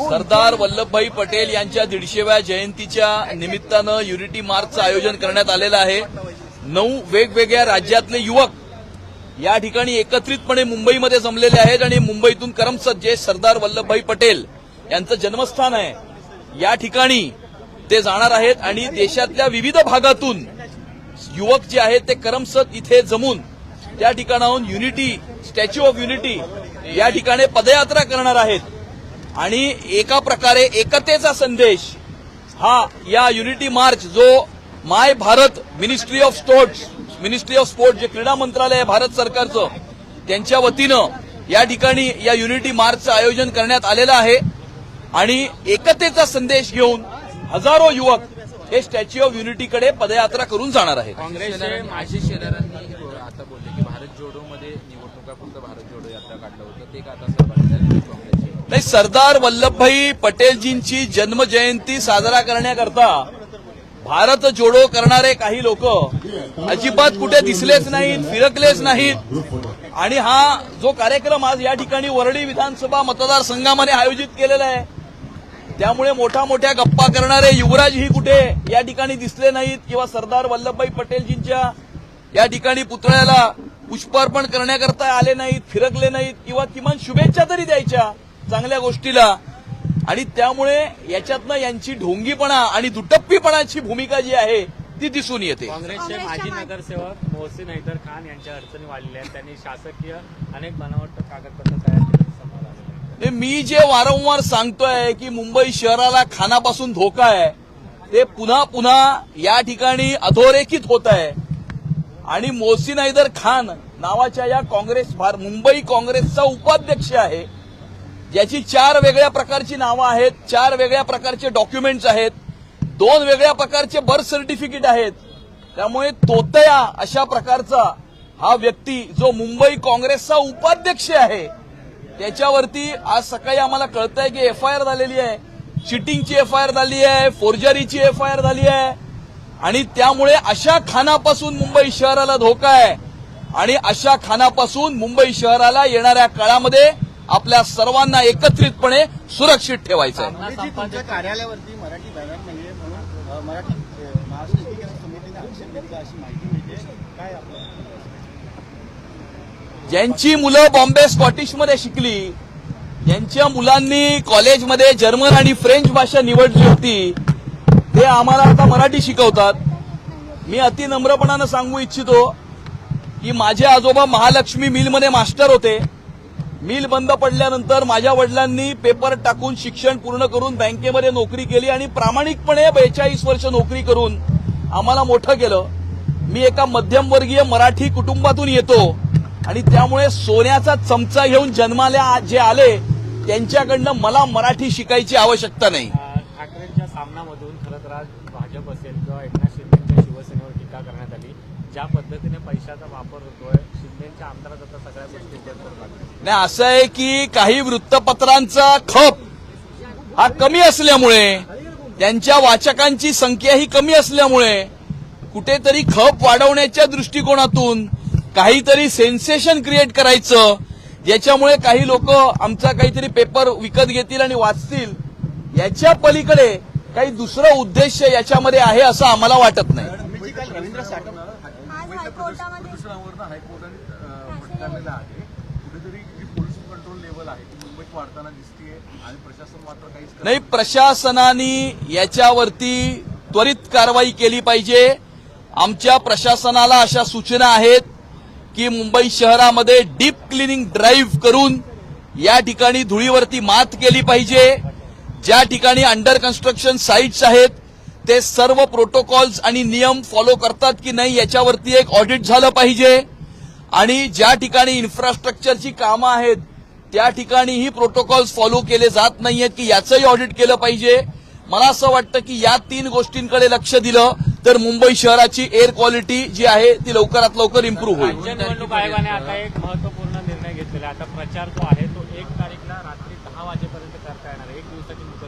सरदार वल्लभभाई पटेल यांच्या दीडशेव्या जयंतीच्या निमित्तानं युनिटी मार्चचं आयोजन करण्यात आलेलं आहे. नऊ वेगवेगळ्या राज्यातले युवक या ठिकाणी एकत्रितपणे मुंबईमध्ये जमलेले आहेत आणि मुंबईतून करमसद जे सरदार वल्लभभाई पटेल यांचं जन्मस्थान आहे या ठिकाणी ते जाणार आहेत आणि देशातल्या विविध भागातून युवक जे आहेत ते करमसद इथे जमून त्या ठिकाणाहून युनिटी स्टॅच्यू ऑफ युनिटी या ठिकाणी पदयात्रा करणार आहेत. आणि एका प्रकारे एकतेचा संदेश हा या युनिटी मार्च जो my Bharat ministry of sports ministry of sports जे क्रीडा मंत्रालय आहे भारत सरकारचं त्यांच्या वतीनं या ठिकाणी या युनिटी मार्चचं आयोजन करण्यात आलेलं आहे. आणि एकतेचा संदेश घेऊन हजारो युवक हे स्टॅच्यू ऑफ युनिटीकडे पदयात्रा करून जाणार आहेत. काँग्रेसचे माजी शेलारांनी आता बोलले की भारत जोडो मध्ये निवडणुका फक्त भारत जोडो यात्रा काढलं होतं. ते का आता नाही सरदार वल्लभभाई पटेलजींची जन्मजयंती साजरा करण्याकरता भारत जोडो करणारे काही लोक अजिबात कुठे दिसलेच नाहीत फिरकलेच नाहीत. आणि हा जो कार्यक्रम आज या ठिकाणी वरळी विधानसभा मतदारसंघामध्ये आयोजित केलेला आहे त्यामुळे मोठ्या मोठ्या गप्पा करणारे युवराजही कुठे या ठिकाणी दिसले नाहीत किंवा सरदार वल्लभभाई पटेलजींच्या या ठिकाणी पुतळ्याला पुष्पार्पण करण्याकरता आले नाहीत फिरकले नाहीत किंवा किमान शुभेच्छा तरी द्यायच्या चांगल्या गोष्टीला. आणि त्यामुळे याच्यातनं यांची ढोंगीपणा आणि दुटप्पीपणाची भूमिका जी आहे ती दिसून येते. काँग्रेसचे माजी नगरसेवक मोहसिन हैदर खान यांच्या अडचणी वाढलेल्या आहेत. त्यांनी शासकीय अनेक बनावट कागदपत्र तयार ते मी जे वारंवार सांगतोय की मुंबई शहराला खानापासून धोका आहे ते पुन्हा पुन्हा या ठिकाणी अधोरेखित होत आहे. आणि मोहसिन हैदर खान नावाच्या या काँग्रेस मुंबई काँग्रेसचा उपाध्यक्ष आहे. ज्याची चार वेगळ्या प्रकारची नावं आहेत चार वेगळ्या प्रकारचे डॉक्युमेंट्स आहेत दोन वेगळ्या प्रकारचे बर्थ सर्टिफिकेट आहेत. त्यामुळे तोतया अशा प्रकारचा हा व्यक्ती जो मुंबई काँग्रेसचा उपाध्यक्ष आहे. त्याच्यावरती आज सकाळी आम्हाला कळतंय की एफ आय आर झालेली आहे. चिटिंगची एफ आय आर झाली आहे फोर्जरीची एफ आय आर झाली आहे. आणि त्यामुळे अशा खानापासून मुंबई शहराला धोका आहे. आणि अशा खानापासून मुंबई शहराला येणाऱ्या काळामध्ये आपल्या सर्वांना एकत्रितपणे सुरक्षित ठेवायचं आहे. कार्यालयावरती मराठी बॅनर नाहीये म्हणून मराठी महाराष्ट्र समितीने अशी माहिती मिळते. काय आपलं? ज्यांची मुलं बॉम्बे स्कॉटिशमध्ये शिकली ज्यांच्या मुलांनी कॉलेजमध्ये जर्मन आणि फ्रेंच भाषा निवडली होती ते आम्हाला आता मराठी शिकवतात. मी अति नम्रपणानं सांगू इच्छितो की माझे आजोबा महालक्ष्मी मिलमध्ये मास्टर होते. मिल बंद पडल्यानंतर माझ्या वडिलांनी पेपर टाकून शिक्षण पूर्ण करून बँकेमध्ये नोकरी केली आणि प्रामाणिकपणे बेचाळीस वर्ष नोकरी करून आम्हाला मोठं केलं. मी एका मध्यमवर्गीय मराठी कुटुंबातून येतो. आणि त्यामुळे सोन्याचा चमचा घेऊन जन्माला जे आले त्यांच्याकडनं मला मराठी शिकायची आवश्यकता नाही. ठाकरेंच्या सामनामधून खरं तर आज भाजप असेल किंवा एकनाथ शिंदेच्या शिवसेनेवर टीका करण्यात आली ज्या पद्धतीने पैशाचा वापर होतोय शिंदेच्या आमदारात आता सगळ्या गोष्टी नाही असं आहे की काही वृत्तपत्रांचा खप हा कमी असल्यामुळे त्यांच्या वाचकांची संख्या ही कमी असल्यामुळे कुठेतरी खप वाढवण्याच्या दृष्टिकोनातून काहीतरी सेन्सेशन क्रिएट करायचं. ज्याच्यामुळे काही लोक आमचा काहीतरी पेपर विकत घेतील आणि वाचतील. याच्या पलीकडे काही दुसरा उद्देश याच्यामध्ये आहे असं आम्हाला वाटत नाही नाही. प्रशासनाने याच्यावरती त्वरित कारवाई केली पाहिजे. आमच्या प्रशासनाला अशा सूचना आहेत. की मुंबई शहरामध्ये डीप क्लिनिंग ड्राईव्ह करून या ठिकाणी धुळीवरती मात केली पाहिजे. ज्या ठिकाणी अंडर कन्स्ट्रक्शन साईट्स आहेत ते सर्व प्रोटोकॉल्स आणि नियम फॉलो करतात की नाही याच्यावरती एक ऑडिट झालं पाहिजे. आणि ज्या ठिकाणी इन्फ्रास्ट्रक्चरची कामं आहेत त्या ठिकाणीही प्रोटोकॉल्स फॉलो केले जात नाहीयेत की याचंही ऑडिट केलं पाहिजे. मला असं वाटतं की या तीन गोष्टींकडे लक्ष दिलं. तर मुंबई शहराची एअर क्वालिटी जी आहे ती लवकरात लवकर इम्प्रूव्ह होईल. राज्य निवडणूक आयोगाने आता एक महत्त्वपूर्ण निर्णय घेतलेला आहे. आता प्रचार जो आहे तो एक तारीखला रात्री दहा वाजेपर्यंत करता येणार. एक दिवसाची मुदत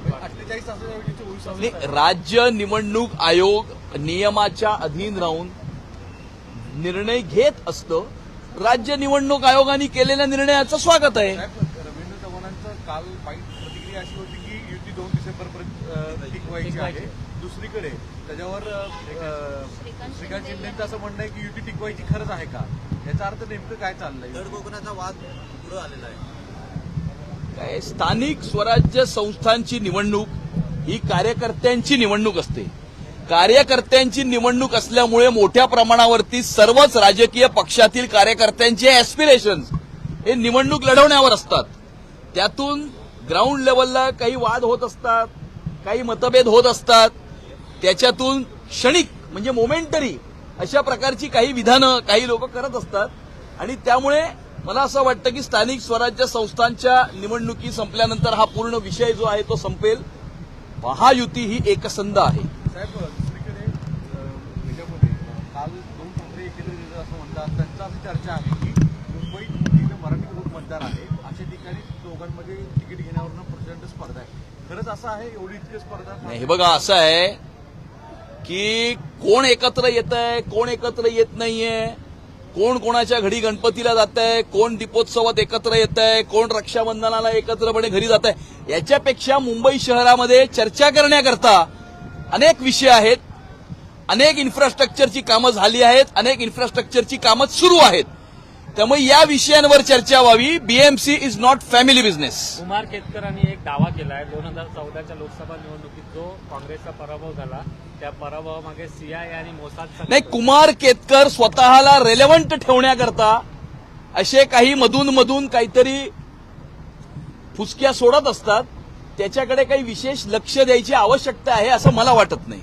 राज्य निवडणूक आयोग नियमाच्या अधीन राहून निर्णय घेत असतं. राज्य निवडणूक आयोगाने केलेल्या निर्णयाचं स्वागत आहे. रवींद्र चव्हाणांचं काल वाईट प्रतिक्रिया अशी होती की दोन डिसेंबर पर्यंत टिकवायची आहे. दुसरीकडे त्याच्यावर श्रीकांत शिंदेचं असं म्हणणं आहे की युती टिकवायची खरंच आहे का? याचा अर्थ नेमकं काय चाललंय? दड कोकणाचा वाद पुढे आलेला आहे. काय स्थानिक स्वराज्य संस्थांची निवडणूक ही कार्यकर्त्यांची निवडणूक असते. कार्यकर्त्यांची निवडणूक असल्यामुळे मोठ्या प्रमाणावरती सर्वच राजकीय पक्षातील कार्यकर्त्यांचे ऍस्पिरेशन हे निवडणूक लढवण्यावर असतात. त्यातून ग्राउंड लेवलला काही वाद होत असतात काही मतभेद होत असतात. त्याच्यातून क्षणिक म्हणजे मोमेंटरी अशा प्रकारची काही विधानं काही लोक करत असतात. आणि त्यामुळे मला असं वाटतं की स्थानिक स्वराज्य संस्थांच्या निवडणुकी संपल्यानंतर हा पूर्ण विषय जो आहे तो संपेल. महायुती ही एकसंध आहे. काल दोन ठाकरे एकत्र असं म्हणतात. त्यांचा चर्चा आहे की मुंबईत जिथे मराठी बहुल मतदार आहे अशा ठिकाणी दोघांमध्ये तिकीट घेण्यावरनं प्रचंड स्पर्धा असं आहे एवढी इतकी स्पर्धा नाही हे बघा असं आहे की कोण एकत्र येत आहे कोण एकत्र येत नाहीये कोण कोणाच्या घडी गणपतीला जात आहे कोण दीपोत्सवात एकत्र येत आहे कोण रक्षाबंधनाला एकत्रपणे घरी जात आहे याच्यापेक्षा मुंबई शहरामध्ये चर्चा करण्याकरता अनेक विषय आहेत अनेक इन्फ्रास्ट्रक्चरची कामं झाली आहेत अनेक इन्फ्रास्ट्रक्चरची कामं सुरू आहेत. त्यामुळे या विषयांवर चर्चा व्हावी. BMC is not family business Kumar केतकरांनी एक दावा केला आहे दोन हजार चौदाच्या लोकसभा निवडणुकीत जो काँग्रेसचा पराभव झाला त्या पराभवामागे सीआय आणि मोसाद नाही कुमार केतकर स्वतःला रेलेव्हंट ठेवण्याकरता असे काही मधून मधून काहीतरी फुसक्या सोडत असतात. त्याच्याकडे काही विशेष लक्ष द्यायची आवश्यकता आहे असं मला वाटत नाही.